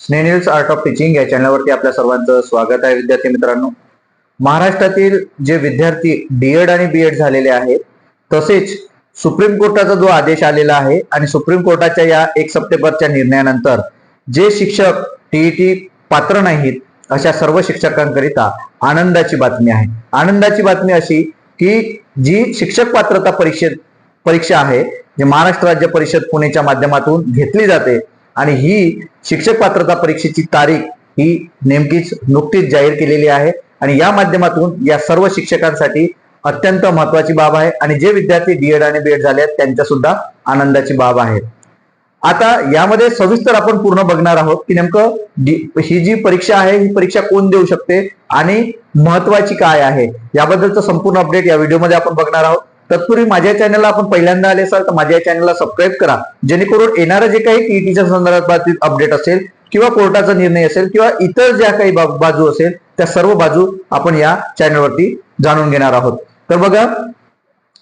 स्नेनिल्स art of teaching या चॅनलवरती आपल्या सर्वांचं स्वागत आहे विद्यार्थी मित्रांनो. महाराष्ट्रातील जे विद्यार्थी डीएड आणि बीएड झालेले आहेत तसेच सुप्रीम कोर्टाचा जो आदेश आलेला आहे आणि सुप्रीम कोर्टाच्या या एक सप्टेंबरच्या निर्णयानंतर जे शिक्षक टीईटी पात्र नाहीत अशा सर्व शिक्षकांकरिता आनंदाची बातमी आहे. आनंदाची बातमी अशी की जी शिक्षक पात्रता परीक्षेत परीक्षा आहे जी महाराष्ट्र राज्य परिषद पुणेच्या माध्यमातून घेतली जाते आणि ही शिक्षक पात्रता परीक्षेची तारीख ही नेमकीच नुकतीच जाहीर केलेली आहे. आणि या माध्यमातून या सर्व शिक्षकांसाठी अत्यंत महत्वाची बाब आहे. आणि जे विद्यार्थी डीएड आणि बीएड झाले आहेत त्यांच्या सुद्धा आनंदाची बाब आहे. आता यामध्ये सविस्तर आपण पूर्ण बघणार आहोत की नेमकं ही जी परीक्षा आहे ही परीक्षा कोण देऊ शकते आणि महत्वाची काय आहे? याबद्दलचं संपूर्ण अपडेट या व्हिडिओमध्ये आपण बघणार आहोत. तत्पूर्वी माझ्या चॅनलला आपण पहिल्यांदा आले असाल तर माझ्या चॅनलला सबस्क्राईब करा. जेणेकरून येणारं जे काही टीईटीच्या संदर्भातील अपडेट असेल किंवा कोर्टाचा निर्णय असेल किंवा इतर ज्या काही बाजू असेल त्या सर्व बाजू आपण या चॅनलवरती जाणून घेणार आहोत. तर बघा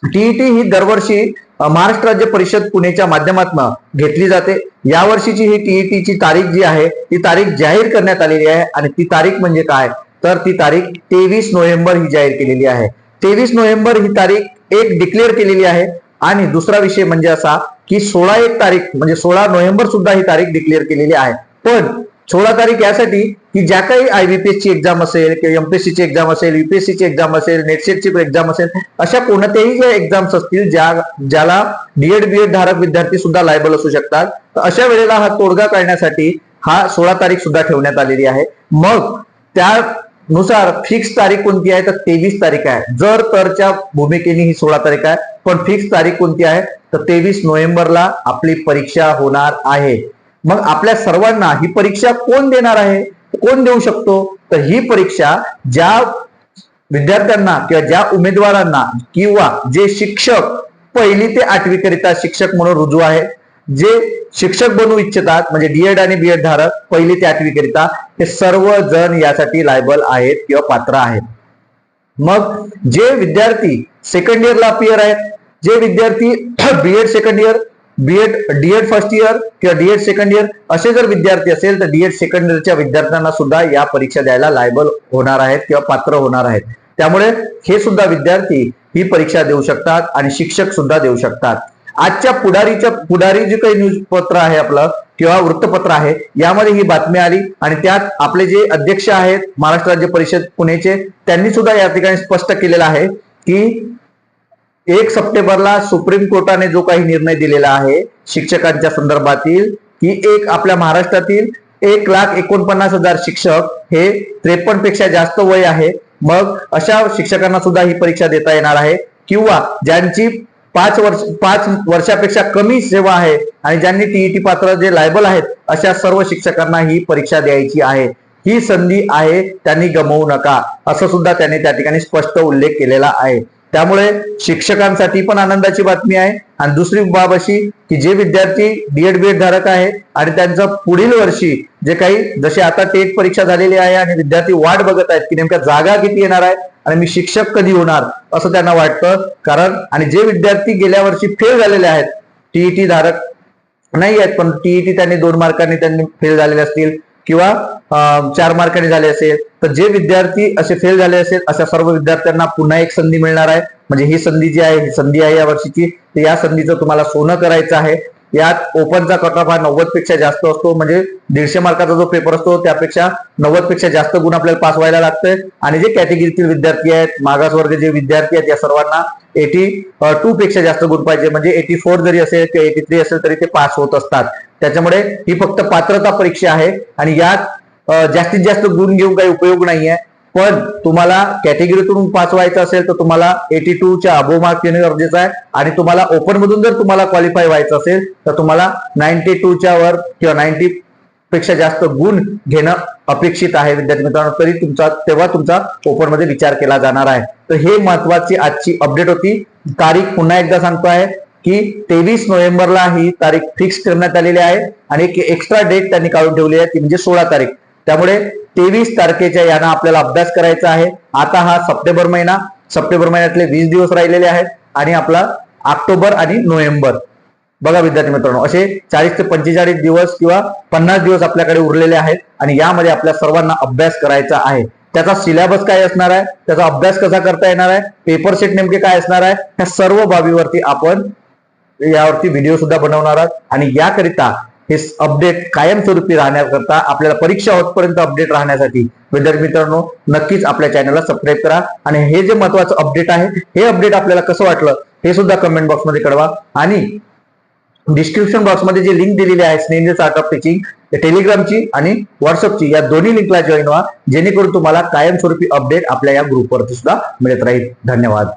टीईटी ही दरवर्षी महाराष्ट्र राज्य परिषद पुणेच्या माध्यमातून घेतली जाते. यावर्षीची ही टीईटीची तारीख जी आहे ती तारीख जाहीर करण्यात आलेली आहे. आणि ती तारीख म्हणजे काय? तर ती तारीख तेवीस नोव्हेंबर ही जाहीर केलेली आहे. तेवीस नोव्हेंबर ही तारीख एक डिक्लेअर केलेली आहे. आणि दुसरा विषय म्हणजे असा की सोळा एक तारीख म्हणजे सोळा नोव्हेंबर सुद्धा ही तारीख डिक्लेअर केलेली आहे. पण सोळा तारीख यासाठी की ज्या काही आयबीपीएस ची एक्झाम असेल किंवा एमपीएससी ची एक्झाम असेल युपीएससीची एक्झाम असेल नेटसेटची एक्झाम असेल अशा कोणत्याही ज्या एक्झाम्स असतील ज्या ज्याला डीएड बीएड धारक विद्यार्थी सुद्धा लायबल असू शकतात तर अशा वेळेला हा तोडगा काढण्यासाठी हा सोळा तारीख सुद्धा ठेवण्यात आलेली आहे. मग त्या नुसार फिक्स तारीख कोणती आहे? तर तेवीस तारीख आहे. जर तरच्या भूमिकेने ही सोळा तारीख आहे पण फिक्स तारीख कोणती आहे? तर तेवीस नोव्हेंबरला आपली परीक्षा होणार आहे. मग आपल्या सर्वांना ही परीक्षा कोण देणार आहे? कोण देऊ शकतो? तर ही परीक्षा ज्या विद्यार्थ्यांना किंवा ज्या उमेदवारांना किंवा जे शिक्षक पहिली ते आठवी करिता शिक्षक म्हणून रुजू आहेत जे शिक्षक बनू इच्छितात म्हणजे डीएड आणि बीएड धारक पहिली ते आठवी करिता हे सर्व जण यासाठी लायबल आहेत किंवा पात्र आहेत. मग जे विद्यार्थी सेकंड इयरला अपियर आहेत जे विद्यार्थी BEd second year BEd DEd first year किंवा डीएड सेकंड इयर असे जर विद्यार्थी असेल तर डीएड सेकंड इयरच्या विद्यार्थ्यांना सुद्धा या परीक्षा द्यायला लायबल होणार आहेत किंवा पात्र होणार आहेत. त्यामुळे हे सुद्धा विद्यार्थी ही परीक्षा देऊ शकतात आणि शिक्षक सुद्धा देऊ शकतात. आजच्या पुढारीच्या पुढारी जे काही न्यूजपत्र आहे आपलं किंवा वृत्तपत्र आहे यामध्ये ही बातमी आली आणि त्यात आपले जे अध्यक्ष आहेत महाराष्ट्र राज्य परिषद पुणेचे त्यांनी सुद्धा या ठिकाणी स्पष्ट केलेलं आहे की एक सप्टेंबरला सुप्रीम कोर्टाने जो काही निर्णय दिलेला आहे शिक्षकांच्या संदर्भातील की एक आपल्या महाराष्ट्रातील एक लाख एकोणपन्नास हजार शिक्षक हे त्रेपन्नपेक्षा जास्त वय आहे. मग अशा शिक्षकांना सुद्धा ही परीक्षा देता येणार आहे. किंवा ज्यांची पाच वर्ष पाच वर्षापेक्षा कमी सेवा आहे आणि ज्यांनी टीईटी पात्र जे लायबल आहेत अशा सर्व शिक्षकांना ही परीक्षा द्यायची आहे. ही संधी आहे त्यांनी गमवू नका असं सुद्धा त्यांनी त्या ठिकाणी स्पष्ट उल्लेख केलेला आहे. त्यामुळे शिक्षकांसाठी पण आनंदाची बातमी आहे. आणि दुसरी बाब अशी की जे विद्यार्थी डीएड बीएड धारक आहेत आणि त्यांचं पुढील वर्षी जे काही जसे आता टेट परीक्षा झालेली आहे आणि विद्यार्थी वाट बघत आहेत की नेमक्या जागा किती येणार आहे आणि मी शिक्षक कधी होणार असं त्यांना वाटतं. कारण आणि जे विद्यार्थी गेल्या वर्षी फेल झालेले आहेत टीईटी धारक नाही आहेत पण टीईटी त्यांनी दोन मार्कांनी त्यांनी फेल झालेले असतील किंवा चार मार्कांनी झाले असेल तर जे विद्यार्थी असे फेल झाले असेल अशा सर्व विद्यार्थ्यांना पुन्हा एक संधी मिळणार आहे. म्हणजे ही संधी जी आहे ही संधी आहे या वर्षीची. तर या संधीचं तुम्हाला सोनं करायचं आहे. यात ओपनचा कट ऑफ हा नव्वदपेक्षा जास्त असतो. म्हणजे दीडशे मार्काचा जो पेपर असतो त्यापेक्षा नव्वदपेक्षा जास्त गुण आपल्याला पास व्हायला लागतंय आणि जे कॅटेगरीतील विद्यार्थी आहेत मागासवर्ग जे विद्यार्थी आहेत या सर्वांना एटी टू पेक्षा जास्त गुण पाहिजे. म्हणजे एटी फोर जरी असेल किंवा एटी थ्री असेल तरी ते पास होत असतात. त्याच्यामुळे ही फक्त पात्रता परीक्षा आहे. आणि यात जास्तीत जास्त गुण घेऊन काही उपयोग नाहीये. पण तुम्हाला कॅटेगरीतून पास व्हायचं असेल तर तुम्हाला एटी टूच्या अबो मार्क येणे गरजेचं आहे. आणि तुम्हाला ओपन मधून जर तुम्हाला क्वालिफाय व्हायचं असेल तर तुम्हाला नाईन्टी टूच्या वर किंवा नाईन्टी पेक्षा जास्त गुण घेणं अपेक्षित आहे. विद्यार्थी मित्रांनो तरी तुमचा तेव्हा तुमचा ओपनमध्ये विचार केला जाणार आहे. तर हे महत्वाची आजची अपडेट होती. तारीख पुन्हा एकदा सांगतो आहे की तेवीस नोव्हेंबरला ही तारीख फिक्स करण्यात आलेली आहे. आणि एक एक्स्ट्रा डेट त्यांनी काढून ठेवली आहे ती म्हणजे सोळा तारीख. त्यामुळे तेवीस तारखेच्या यानं आपल्याला अभ्यास करायचा आहे. आता हा सप्टेंबर महिना सप्टेंबर महिन्यातले वीस दिवस राहिलेले आहेत आणि आपला ऑक्टोबर आणि नोव्हेंबर. बघा विद्यार्थी मित्रांनो असे चाळीस ते पंचेचाळीस दिवस किंवा पन्नास दिवस आपल्याकडे उरलेले आहेत आणि यामध्ये आपल्या सर्वांना अभ्यास करायचा आहे. त्याचा सिलेबस काय असणार आहे? त्याचा अभ्यास कसा करता येणार आहे? पेपर सेट नेमके काय असणार आहे? ह्या सर्व बाबीवरती आपण यावरती व्हिडिओ सुद्धा बनवणार आहात. आणि याकरिता हे अपडेट कायमस्वरूपी राहण्याकरता आपल्याला परीक्षा होतपर्यंत अपडेट राहण्यासाठी विद्यार्थी मित्रांनो नक्कीच आपल्या चॅनलला सबस्क्राईब करा. आणि हे जे महत्वाचं अपडेट आहे हे अपडेट आपल्याला कसं वाटलं हे सुद्धा कमेंट बॉक्समध्ये कळवा. आणि डिस्क्रिप्शन बॉक्समध्ये जे लिंक दिलेली आहे स्नेंजर स्टार्ट ऑफ टीचिंग टेलिग्रामची आणि व्हॉट्सअपची या दोन्ही लिंकला जॉईन व्हा. जेणेकरून तुम्हाला कायमस्वरूपी अपडेट आपल्या या ग्रुपवरती सुद्धा मिळत राहील. धन्यवाद.